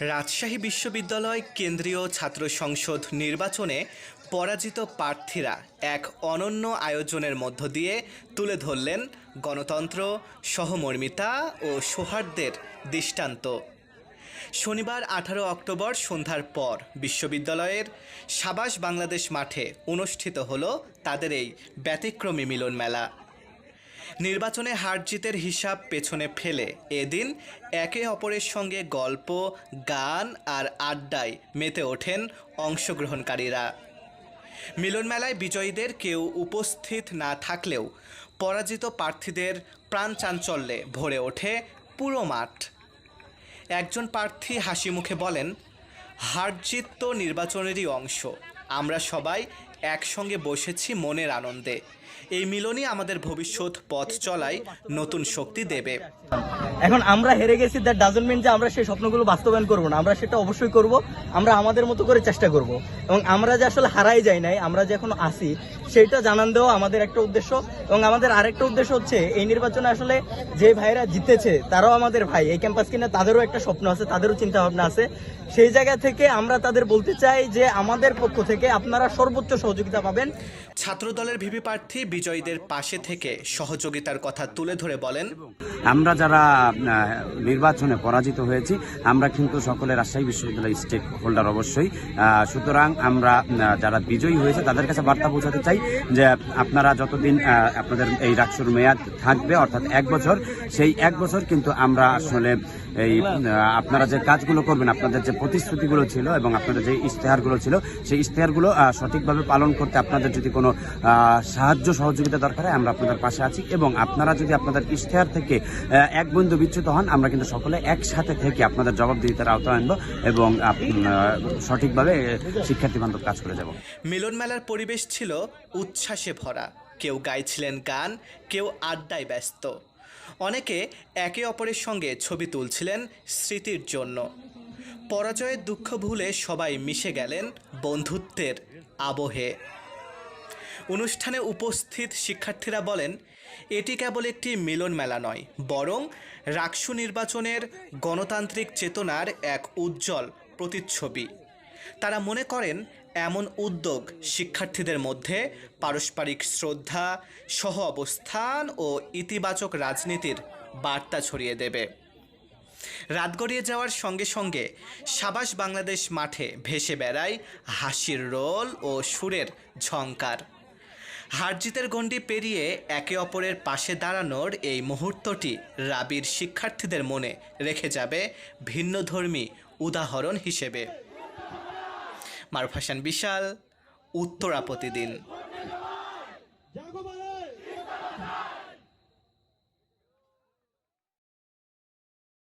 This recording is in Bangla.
রাজশাহী বিশ্ববিদ্যালয় কেন্দ্রীয় ছাত্র সংসদ নির্বাচনে পরাজিত প্রার্থীরা এক অনন্য আয়োজনের মধ্য দিয়ে তুলে ধরলেন গণতন্ত্র, সহমর্মিতা ও সৌহার্দ্যের দৃষ্টান্ত। শনিবার আঠারো অক্টোবর সন্ধ্যার পর বিশ্ববিদ্যালয়ের সাবাস বাংলাদেশ মাঠে অনুষ্ঠিত হলো তাদের এই ব্যতিক্রমী মিলন মেলা নির্বাচনে হার জিতের হিসাব পেছনে ফেলে। এদিন একে অপরের সঙ্গে গল্প, গান আর আড্ডায় মেতে ওঠেন অংশগ্রহণকারীরা। মিলন মেলায় বিজয়ীদের কেউ উপস্থিত না থাকলেও পরাজিত প্রার্থীদের প্রাণ চাঞ্চল্যে ভরে ওঠে পুরো মাঠ। একজন প্রার্থী হাসি মুখে বলেন হার জিত তো নির্বাচনেরই অংশ। আমরা সবাই একসঙ্গে বসেছি মনের আনন্দে। এই মিলনই আমাদের ভবিষ্যৎ পথ চলায় নতুন শক্তি দেবে। এখন আমরা হেরে গেছি দ্যাট ডাজন্ট মিন যে আমরা সেই স্বপ্নগুলো বাস্তবায়ন করব না। আমরা সেটা অবশ্যই করব আমরা আমাদের মতো করে চেষ্টা করব। এবং আমরা যে আসলে হারাই যাই নাই আমরা যে এখন আসি সেইটা জানান দেওয়া আমাদের একটা উদ্দেশ্য। এবং আমাদের আরেকটা উদ্দেশ্য হচ্ছে এই নির্বাচনে আসলে যে ভাইরা জিতেছে তারাও আমাদের ভাই। এই ক্যাম্পাস কিনে তাদেরও একটা স্বপ্ন আছে তাদেরও চিন্তা ভাবনা আছে। সেই জায়গা থেকে আমরা তাদের বলতে চাই যে আমাদের পক্ষ থেকে আপনারা সর্বোচ্চ সহযোগিতা পাবেন। ছাত্র দলের ভিপি প্রার্থী বিজয়ীদের পাশে থেকে সহযোগিতার কথা তুলে ধরে বলেন আমরা যারা নির্বাচনে পরাজিত হয়েছি আমরা কিন্তু সকলে রাজশাহী বিশ্ববিদ্যালয় স্টেক হোল্ডার অবশ্যই। সুতরাং আমরা যারা বিজয়ী হয়েছে তাদের কাছে বার্তা পৌঁছাতে চাই যে আপনারা যতদিন আপনাদের এই রাকসুর মেয়াদ থাকবে অর্থাৎ এক বছর সেই এক বছর কিন্তু আমরা আসলে এই আপনারা যে কাজগুলো করবেন আপনাদের যে প্রতিশ্রুতিগুলো ছিল এবং আপনাদের যে ইশতেহারগুলো ছিল সেই ইশতেহারগুলো সঠিকভাবে পালন করতে আপনাদের যদি কোনো আহ, সাহায্য সহযোগিতা দরকার হয় আমরা আপনাদের পাশে আছি এবং আপনারা যদি আপনাদের ইশতেহার থেকে এক বন্ধু বিচ্যুত হন, আমরা কিন্তু সকলে একসাথে থেকে আপনাদের জবাবদিহিতার আওতায় আনব এবং সঠিকভাবে শিক্ষার্থী বান্ধব কাজ করে যাব। মিলন মেলার পরিবেশ ছিল উচ্ছ্বাসে ভরা। কেউ গাইছিলেন গান, কেউ আড্ডায় ব্যস্ত। অনেকে একে অপরের সঙ্গে ছবি তুলছিলেন স্মৃতির জন্য। পরাজয়ের দুঃখ ভুলে সবাই মিশে গেলেন বন্ধুত্বের আবহে। অনুষ্ঠানে উপস্থিত শিক্ষার্থীরা বলেন, এটি কেবল একটি মিলন মেলা নয়, বরং রাকসু নির্বাচনের গণতান্ত্রিক চেতনার এক উজ্জ্বল প্রতিচ্ছবি। তারা মনে করেন, এমন উদ্যোগ শিক্ষার্থীদের মধ্যে পারস্পরিক শ্রদ্ধা, সহ অবস্থান ও ইতিবাচক রাজনীতির বার্তা ছড়িয়ে দেবে। রাত গড়িয়ে যাওয়ার সঙ্গে সঙ্গে সাবাস বাংলাদেশ মাঠে ভেসে বেড়ায় হাসির রোল ও সুরের ঝংকার। হারজিতের গণ্ডি পেরিয়ে একে অপরের পাশে দাঁড়ানোর এই মুহূর্তটি রাবির শিক্ষার্থীদের মনে রেখে যাবে ভিন্নধর্মী উদাহরণ হিসেবে। মারুফ হাসান বিশাল, উত্তরা প্রতিদিন।